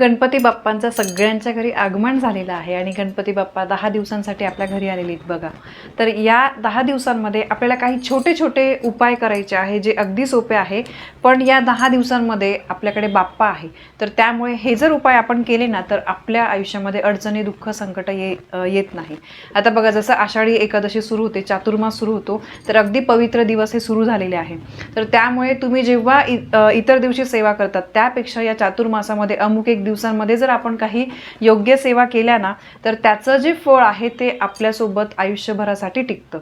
गणपती बाप्पांचं सगळ्यांच्या घरी आगमन झालेलं आहे आणि गणपती बाप्पा दहा दिवसांसाठी आपल्या घरी आलेले आहेत बघा. तर या दहा दिवसांमध्ये आपल्याला काही छोटे छोटे उपाय करायचे आहे जे अगदी सोपे आहे पण या दहा दिवसांमध्ये आपल्याकडे बाप्पा आहे. तर त्यामुळे हे जर उपाय आपण केले ना तर आपल्या आयुष्यामध्ये अडचणी दुःख संकट ये येत नाही. आता बघा जसं आषाढी एकादशी सुरू होते चातुर्मास सुरू होतो तर अगदी पवित्र दिवस हे सुरू झालेले आहे. तर त्यामुळे तुम्ही जेव्हा इ- इतर दिवशी सेवा करतात त्यापेक्षा या चातुर्मासामध्ये अमुक एक दिवसांमध्ये जर आपण काही योग्य सेवा केल्या ना तर त्याचं जे फळ आहे ते आपल्यासोबत आयुष्यभरासाठी टिकतं.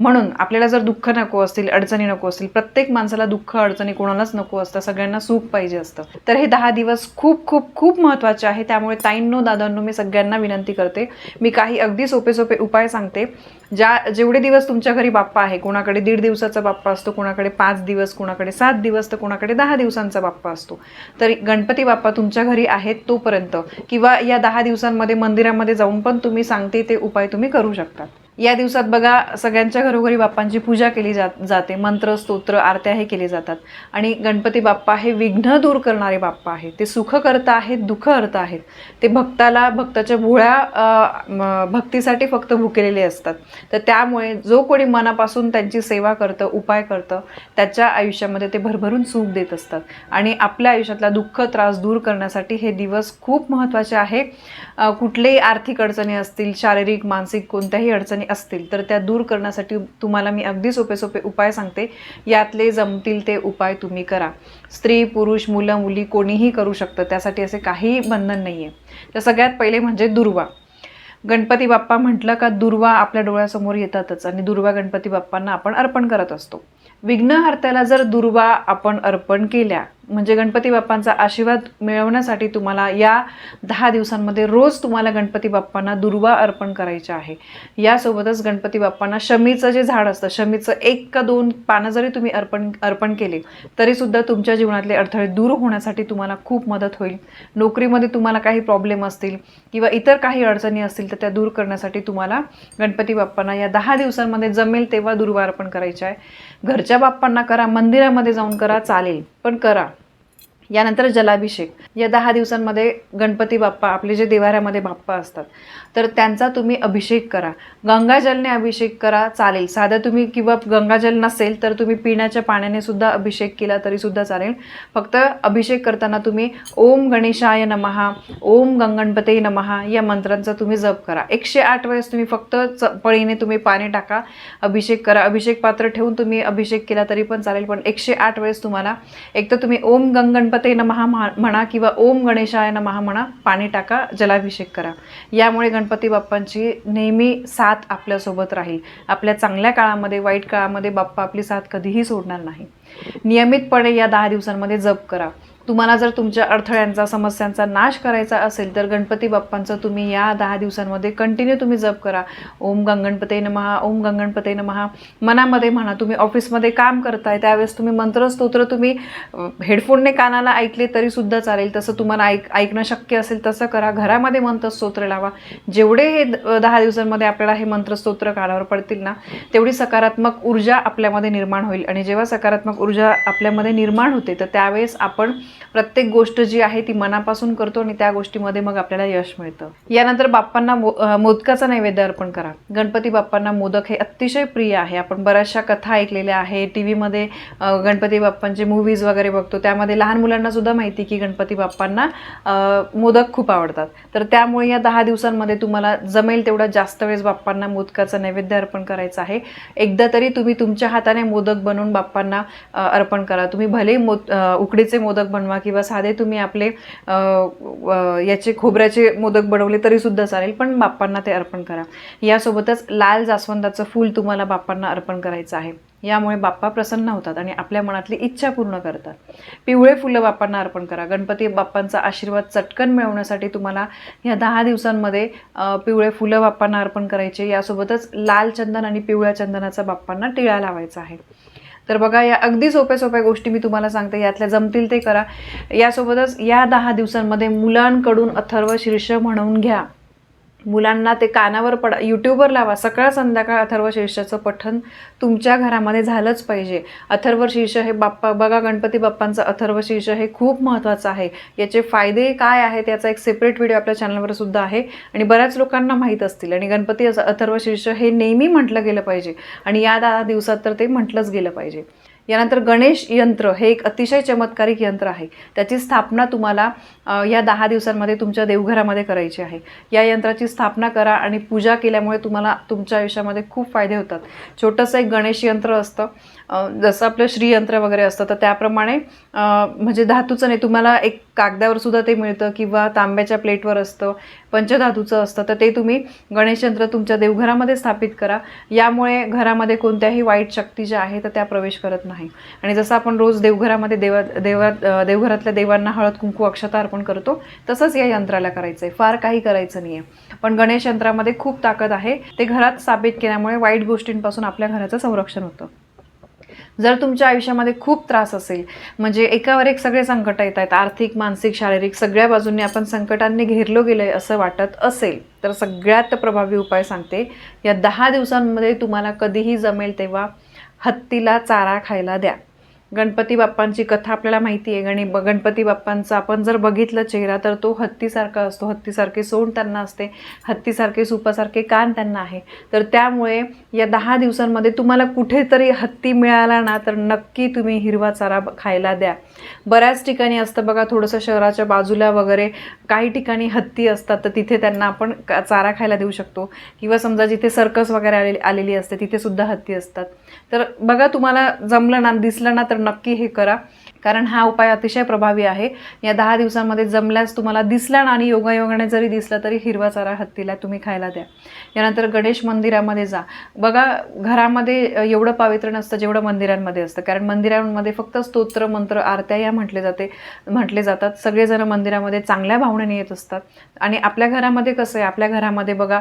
म्हणून आपल्याला जर दुःख नको असतील अडचणी नको असतील प्रत्येक माणसाला दुःख अडचणी कोणालाच नको असतं सगळ्यांना सुख पाहिजे असतं. तर हे दहा दिवस खूप खूप खूप महत्त्वाचे आहे. त्यामुळे ताईंनो दादांनो मी सगळ्यांना विनंती करते. मी काही अगदी सोपे सोपे उपाय सांगते. ज्या जेवढे दिवस तुमच्या घरी बाप्पा आहे कोणाकडे दीड दिवसाचा बाप्पा असतो कोणाकडे पाच दिवस कोणाकडे सात दिवस तर कोणाकडे दहा दिवसांचा बाप्पा असतो. तर गणपती बाप्पा तुमच्या घरी आहेत तोपर्यंत किंवा या दहा दिवसांमध्ये मंदिरामध्ये जाऊन पण तुम्ही सांगते ते उपाय तुम्ही करू शकता या दिवसात बघा सगळ्यांच्या घरोघरी बाप्पांची पूजा केली जात जाते. मंत्र स्तोत्र आरत्या हे केले जातात. आणि गणपती बाप्पा हे विघ्न दूर करणारे बाप्पा आहेत. ते सुख करता आहेत दुःख अर्थ आहेत. ते भक्ताला भक्ताच्या भोळ्या म, भक्तीसाठी फक्त भुकेलेले असतात. तर त्यामुळे जो कोणी मनापासून त्यांची सेवा करतं उपाय करतं त्याच्या आयुष्यामध्ये ते भरभरून सुख देत असतात. आणि आपल्या आयुष्यातला दुःख त्रास दूर करण्यासाठी हे दिवस खूप महत्त्वाचे आहे. कुठलेही आर्थिक अडचणी असतील शारीरिक मानसिक कोणत्याही अडचणी असतील तर त्या दूर करण्यासाठी तुम्हाला मी अगदी सोपे सोपे उपाय सांगते. यातले जमतील ते उपाय तुम्ही करा. स्त्री पुरुष मुलं मुली कोणीही करू शकतं त्यासाठी असे काही बंधन नाही आहे तर सगळ्यात पहिले म्हणजे दुर्वा. गणपती बाप्पा म्हटलं का दुर्वा आपल्या डोळ्यासमोर येतातच आणि दुर्वा गणपती बाप्पांना आपण अर्पण करत असतो. विघ्नहर्त्याला जर दुर्वा आपण अर्पण केल्या म्हणजे गणपती बाप्पांचा आशीर्वाद मिळवण्यासाठी तुम्हाला या दहा दिवसांमध्ये रोज तुम्हाला गणपती बाप्पांना दुर्वा अर्पण करायचे आहे. यासोबतच गणपती बाप्पांना शमीचं जे झाड असतं शमीचं एक का दोन पानं जरी तुम्ही अर्पण अर्पण केले तरीसुद्धा तुमच्या जीवनातले अडथळे दूर होण्यासाठी तुम्हाला खूप मदत होईल. नोकरीमध्ये तुम्हाला काही प्रॉब्लेम असतील किंवा इतर काही अडचणी असतील तर त्या दूर करण्यासाठी तुम्हाला गणपती बाप्पांना या दहा दिवसांमध्ये जमेल तेव्हा दुर्वा अर्पण करायचे आहे. घरच्या बाप्पांना करा मंदिरामध्ये जाऊन करा चालेल पण करा. यानंतर जलाभिषेक. या दहा दिवसांमध्ये गणपती बाप्पा आपले जे देवाऱ्यामध्ये बाप्पा असतात तर त्यांचा तुम्ही अभिषेक करा. गंगाजलने अभिषेक करा चालेल. साधं तुम्ही किंवा गंगाजल नसेल तर तुम्ही पिण्याच्या पाण्याने सुद्धा अभिषेक केला तरीसुद्धा चालेल. फक्त अभिषेक करताना तुम्ही ओम गणेशाय नमहा ओम गंगणपते नमहा या मंत्रांचा तुम्ही जप करा. एकशे आठ वेळेस तुम्ही फक्त च पळीने तुम्ही पाणी टाका अभिषेक करा. अभिषेक पात्र ठेवून तुम्ही अभिषेक केला तरी पण चालेल पण एकशे आठ वेळेस तुम्हाला एक तर तुम्ही ओम गंगणपती नमहा म्हणा किंवा ओम गणेशाय नमहा म्हणा पाणी टाका जलाभिषेक करा. यामुळे गणपती बाप्पांची नेहमी साथ आपल्यासोबत राहील. आपल्या चांगल्या काळामध्ये वाईट काळामध्ये बाप्पा आपली साथ कधीही सोडणार नाही. नियमितपणे या दहा दिवसांमध्ये जप करा. तुम्हाला जर तुमच्या अडथळ्यांचा समस्यांचा नाश करायचा असेल तर गणपती बाप्पांचं तुम्ही या दहा दिवसांमध्ये कंटिन्यू तुम्ही जप करा. ओम गंगणपते नमहा ओम गंगणपते नमहा. मनामध्ये म्हणा तुम्ही ऑफिसमध्ये काम करताय त्यावेळेस तुम्ही मंत्रस्तोत्र तुम्ही हेडफोनने कानाला ऐकले तरी सुद्धा चालेल. तसं तुम्हाला ऐक ऐकणं शक्य असेल तसं करा. घरामध्ये मंत्रस्तोत्र लावा. जेवढे हे दहा दिवसांमध्ये आपल्याला हे मंत्रस्तोत्र कानावर पडतील ना तेवढी सकारात्मक ऊर्जा आपल्यामध्ये निर्माण होईल. आणि जेव्हा सकारात्मक ऊर्जा आपल्यामध्ये निर्माण होते तर त्यावेळेस आपण प्रत्येक गोष्ट जी आहे ती मनापासून करतो आणि त्या गोष्टीमध्ये मग आपल्याला यश मिळतं. यानंतर बाप्पांना मो मोदकाचा नैवेद्य अर्पण करा. गणपती बाप्पांना मोदक हे अतिशय प्रिय आहे. आपण बऱ्याचशा कथा ऐकलेल्या आहे. टी व्हीमध्ये गणपती बाप्पांचे मूवीज वगैरे बघतो. त्यामध्ये लहान मुलांना सुद्धा माहिती की गणपती बाप्पांना मोदक खूप आवडतात. तर त्यामुळे या दहा दिवसांमध्ये तुम्हाला जमेल तेवढा जास्त वेळेस बाप्पांना मोदकाचा नैवेद्य अर्पण करायचा आहे. एकदा तरी तुम्ही तुमच्या हाताने मोदक बनवून बाप्पांना अर्पण करा. तुम्ही भले मोद उकडीचे मोदक बनवा किंवा साधे तुम्ही आपले याचे खोबऱ्याचे मोदक बनवले तरी सुद्धा चालेल पण बाप्पांना ते अर्पण करा. यासोबतच लाल जास्वंदाचं फूल तुम्हाला बाप्पांना अर्पण करायचं आहे. यामुळे बाप्पा प्रसन्न होतात आणि आपल्या मनातली इच्छा पूर्ण करतात. पिवळे फुलं बाप्पांना अर्पण करा. गणपती बाप्पांचा आशीर्वाद चटकन मिळवण्यासाठी तुम्हाला ह्या दहा दिवसांमध्ये पिवळे फुलं बाप्पांना अर्पण करायचे. यासोबतच लाल चंदन आणि पिवळ्या चंदनाचा बाप्पांना टिळा लावायचा आहे. तर बघा या अगदी सोप्या सोप्या गोष्टी मी तुम्हाला सांगते. यातल्या जमतील ते करा. यासोबतच या दहा दिवसांमध्ये मुलांकडून अथर्व शीर्ष म्हणून घ्या. मुलांना ते कानावर पडा यूट्यूबवर लावा. सकाळ संध्याकाळ अथर्व शीर्षाचं पठण तुमच्या घरामध्ये झालंच पाहिजे. अथर्व शीर्ष हे बाप्पा बघा गणपती बाप्पांचं अथर्व शीर्ष हे खूप महत्त्वाचं आहे. याचे फायदे काय आहेत याचा एक सेपरेट व्हिडिओ आपल्या चॅनलवर सुद्धा आहे. आणि बऱ्याच लोकांना माहीत असतील. आणि गणपती असं अथर्व शीर्ष हे नेहमी म्हटलं गेलं पाहिजे. आणि या दहा दिवसात तर ते म्हटलंच गेलं पाहिजे. यानंतर गणेश यंत्र हे एक अतिशय चमत्कारिक यंत्र आहे. त्याची स्थापना तुम्हाला या दहा दिवसांमध्ये तुमच्या देवघरामध्ये करायची आहे. या यंत्राची स्थापना करा आणि पूजा केल्यामुळे तुम्हाला तुमच्या आयुष्यामध्ये खूप फायदे होतात. छोटंसं एक गणेश यंत्र असतं. जसं आपलं श्रीयंत्र वगैरे असतं तर त्याप्रमाणे म्हणजे धातूचं नाही तुम्हाला एक कागदावर सुद्धा ते मिळतं किंवा तांब्याच्या प्लेटवर असतं पंचधातूचं असतं तर ते तुम्ही गणेशयंत्र तुमच्या देवघरामध्ये स्थापित करा. यामुळे घरामध्ये कोणत्याही वाईट शक्ती ज्या आहे तर त्या प्रवेश करत नाही. आणि जसं आपण रोज देवघरामध्ये देवा देवात देवघरातल्या देवांना हळद कुंकू अक्षता अर्पण करतो तसंच या यंत्राला करायचं आहे फार काही करायचं नाही आहे पण गणेश यंत्रामध्ये खूप ताकद आहे. ते घरात स्थापित केल्यामुळे वाईट गोष्टींपासून आपल्या घराचं संरक्षण होतं. जर तुमच्या आयुष्यामध्ये खूप त्रास असेल म्हणजे एकावर एक सगळे संकट येत आहेत आर्थिक मानसिक शारीरिक सगळ्या बाजूंनी आपण संकटांनी घेरलो गेलो आहे असं वाटत असेल तर सगळ्यात प्रभावी उपाय सांगते. या दहा दिवसांमध्ये तुम्हाला कधीही जमेल तेव्हा हत्तीला चारा खायला द्या. गणपती बाप्पांची कथा आपल्याला माहिती आहे. गणी गणपती बाप्पांचा आपण जर बघितलं चेहरा तर तो हत्तीसारखा असतो. हत्तीसारखे सोंड त्यांना असते. हत्तीसारखे सुपासारखे कान त्यांना आहे. तर त्यामुळे या दहा दिवसांमध्ये तुम्हाला कुठेतरी हत्ती मिळाला ना तर नक्की तुम्ही हिरवा चारा ब- खायला द्या. बऱ्याच ठिकाणी असतं बघा थोडंसं शहराच्या बाजूला वगैरे काही ठिकाणी हत्ती असतात तर तिथे त्यांना आपण चारा खायला देऊ शकतो. किंवा समजा जिथे सर्कस वगैरे आलेली आलेली असते तिथे सुद्धा हत्ती असतात. तर बघा तुम्हाला जमलं ना दिसलं ना तर नक्की हे करा. कारण हा उपाय अतिशय प्रभावी आहे. या दहा दिवसांमध्ये जमल्यास तुम्हाला दिसला ना आणि योगायोगाने जरी दिसला तरी हिरवा चारा हत्तीला तुम्ही खायला द्या. यानंतर गणेश मंदिरामध्ये जा. बघा घरामध्ये एवढं पावित्र्य नसतं जेवढं मंदिरांमध्ये असतं. कारण मंदिरांमध्ये फक्त स्तोत्र मंत्र आरत्या या म्हटले जाते म्हटले जातात. सगळेजण मंदिरामध्ये चांगल्या भावनेने येत असतात. आणि आपल्या घरामध्ये कसं आहे? आपल्या घरामध्ये बघा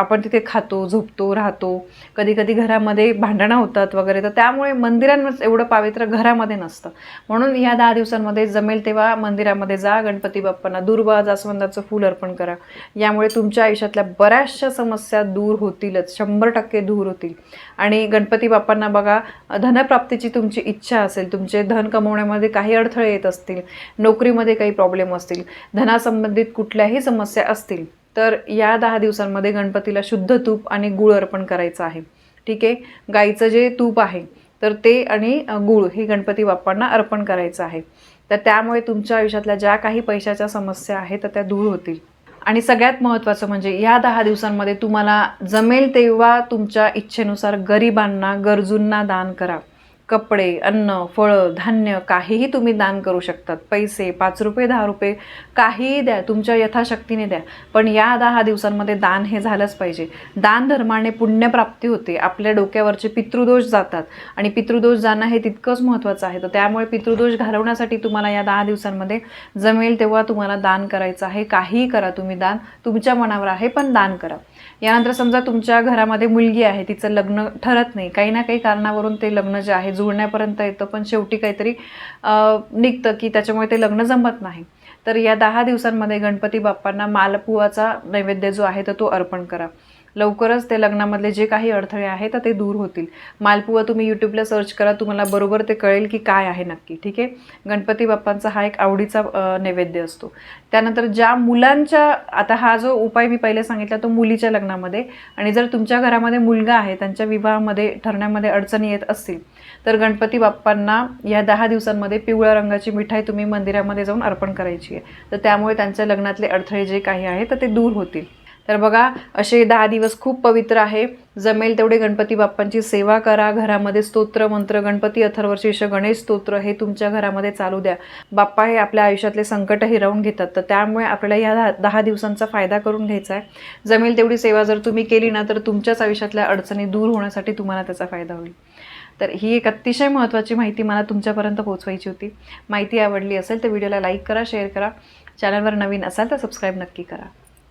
आपण तिथे खातो झोपतो राहतो. कधी कधी घरामध्ये भांडणं होतात वगैरे. तर त्यामुळे मंदिरांवर एवढं पावित्र्य घरामध्ये नसतं. म्हणून या दहा दिवसांमध्ये जमेल तेव्हा मंदिरामध्ये जा. गणपती बाप्पांना दुर्वा जास्वंदाचं फूल अर्पण करा. यामुळे तुमच्या आयुष्यातल्या बऱ्याचशा समस्या दूर होतीलच शंभर टक्के दूर होतील. आणि गणपती बाप्पांना बघा धनप्राप्तीची तुमची इच्छा असेल तुमचे धन कमवण्यामध्ये काही अडथळे येत असतील नोकरीमध्ये काही प्रॉब्लेम असतील धनासंबंधित कुठल्याही समस्या असतील तर या दहा दिवसांमध्ये गणपतीला शुद्ध तूप आणि गुळ अर्पण करायचं आहे. ठीक आहे? गाईचं जे तूप आहे तर ते आणि गूळ हे गणपती बाप्पांना अर्पण करायचं आहे. तर त्यामुळे तुमच्या आयुष्यातल्या ज्या काही पैशाच्या समस्या आहेत तर त्या दूर होतील. आणि सगळ्यात महत्त्वाचं म्हणजे या दहा दिवसांमध्ये तुम्हाला जमेल तेव्हा तुमच्या इच्छेनुसार गरिबांना गरजूंना दान करा. कपडे अन्न फळं धान्य काहीही तुम्ही दान करू शकतात. पैसे पाच रुपये दहा रुपये काहीही द्या तुमच्या यथाशक्तीने द्या. पण या दहा दिवसांमध्ये दान हे झालंच पाहिजे. दान धर्माने पुण्यप्राप्ती होते. आपल्या डोक्यावरचे पितृदोष जातात. आणि पितृदोष जाणं हे तितकंच महत्त्वाचं आहे. तर त्यामुळे पितृदोष घालवण्यासाठी तुम्हाला या दहा दिवसांमध्ये जमेल तेव्हा तुम्हाला दान करायचं आहे. काहीही करा तुम्ही दान. तुमच्या मनावर आहे पण दान करा. यानंतर समजा तुमच्या घरामध्ये मुलगी आहे तिचं लग्न ठरत नाही काही ना काही कारणावरून ते लग्न जे आहे जुळण्यापर्यंत येतं पण शेवटी काहीतरी निघतं की त्याच्यामुळे ते लग्न जमत नाही. तर या दहा दिवसांमध्ये गणपती बाप्पांना मालपुवाचा नैवेद्य जो आहे तर तो अर्पण करा. लवकरच ते लग्नामधले जे काही अडथळे आहेत तर ते दूर होतील. मालपुवा तुम्ही यूट्यूबला सर्च करा तुम्हाला बरोबर ते कळेल की काय आहे नक्की ठीक आहे? गणपती बाप्पांचा हा एक आवडीचा नैवेद्य असतो. त्यानंतर ज्या मुलांच्या आता हा जो उपाय मी पहिले सांगितला तो मुलीच्या लग्नामध्ये. आणि जर तुमच्या घरामध्ये मुलगा आहे त्यांच्या विवाहामध्ये ठरण्यामध्ये अडचणी येत असतील तर गणपती बाप्पांना या दहा दिवसांमध्ये पिवळ्या रंगाची मिठाई तुम्ही मंदिरामध्ये जाऊन अर्पण करायची आहे. तर त्यामुळे त्यांच्या लग्नातले अडथळे जे काही आहे तर ते दूर होतील. तर बघा असे दहा दिवस खूप पवित्र आहे. जमेल तेवढे गणपती बाप्पांची सेवा करा. घरामध्ये स्तोत्र मंत्र गणपती अथर्वशीर्ष गणेश स्तोत्र हे तुमच्या घरामध्ये चालू द्या. बाप्पा हे आपल्या आयुष्यातले संकट हिरावून घेतात. तर त्यामुळे आपल्याला या दहा दहा दिवसांचा फायदा करून घ्यायचा आहे. जमेल तेवढी सेवा जर तुम्ही केली ना तर तुमच्याच आयुष्यातल्या अडचणी दूर होण्यासाठी तुम्हाला त्याचा फायदा होईल. तर ही एक अतिशय महत्त्वाची माहिती मला तुमच्यापर्यंत पोहोचवायची होती. माहिती आवडली असेल तर व्हिडिओला लाईक करा शेअर करा. चॅनलवर नवीन असाल तर सबस्क्राईब नक्की करा.